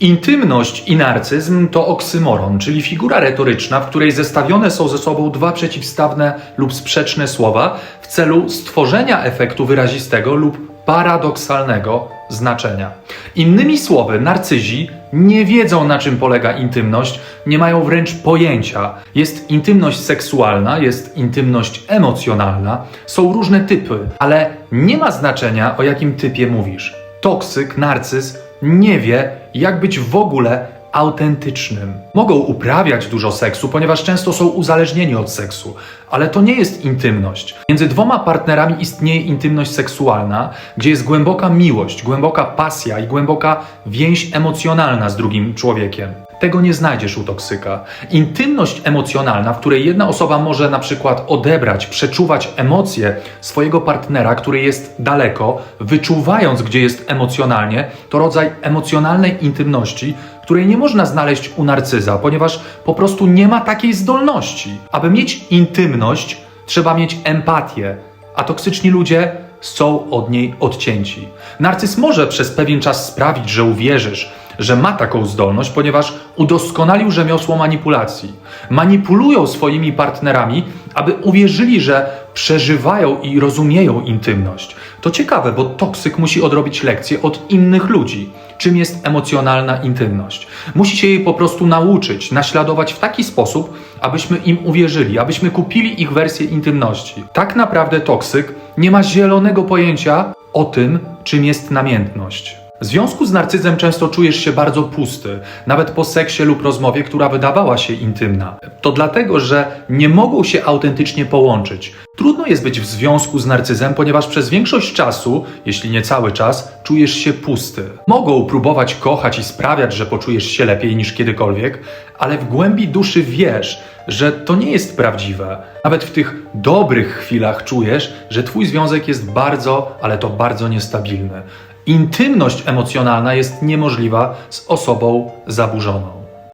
Intymność i narcyzm to oksymoron, czyli figura retoryczna, w której zestawione są ze sobą dwa przeciwstawne lub sprzeczne słowa w celu stworzenia efektu wyrazistego lub paradoksalnego znaczenia. Innymi słowy, narcyzi nie wiedzą, na czym polega intymność, nie mają wręcz pojęcia. Jest intymność seksualna, jest intymność emocjonalna, są różne typy, ale nie ma znaczenia, o jakim typie mówisz. Toksyk, narcyz nie wie, jak być w ogóle autentycznym. Mogą uprawiać dużo seksu, ponieważ często są uzależnieni od seksu, ale to nie jest intymność. Między dwoma partnerami istnieje intymność seksualna, gdzie jest głęboka miłość, głęboka pasja i głęboka więź emocjonalna z drugim człowiekiem. Tego nie znajdziesz u toksyka. Intymność emocjonalna, w której jedna osoba może na przykład odebrać, przeczuwać emocje swojego partnera, który jest daleko, wyczuwając, gdzie jest emocjonalnie, to rodzaj emocjonalnej intymności, której nie można znaleźć u narcyza, ponieważ po prostu nie ma takiej zdolności. Aby mieć intymność, trzeba mieć empatię, a toksyczni ludzie są od niej odcięci. Narcyz może przez pewien czas sprawić, że uwierzysz, że ma taką zdolność, ponieważ udoskonalił rzemiosło manipulacji. Manipulują swoimi partnerami, aby uwierzyli, że przeżywają i rozumieją intymność. To ciekawe, bo toksyk musi odrobić lekcję od innych ludzi. Czym jest emocjonalna intymność? Musi się jej po prostu nauczyć, naśladować w taki sposób, abyśmy im uwierzyli, abyśmy kupili ich wersję intymności. Tak naprawdę toksyk nie ma zielonego pojęcia o tym, czym jest namiętność. W związku z narcyzem często czujesz się bardzo pusty, nawet po seksie lub rozmowie, która wydawała się intymna. To dlatego, że nie mogą się autentycznie połączyć. Trudno jest być w związku z narcyzem, ponieważ przez większość czasu, jeśli nie cały czas, czujesz się pusty. Mogą próbować kochać i sprawiać, że poczujesz się lepiej niż kiedykolwiek, ale w głębi duszy wiesz, że to nie jest prawdziwe. Nawet w tych dobrych chwilach czujesz, że twój związek jest bardzo, ale to bardzo niestabilny. Intymność emocjonalna jest niemożliwa z osobą zaburzoną.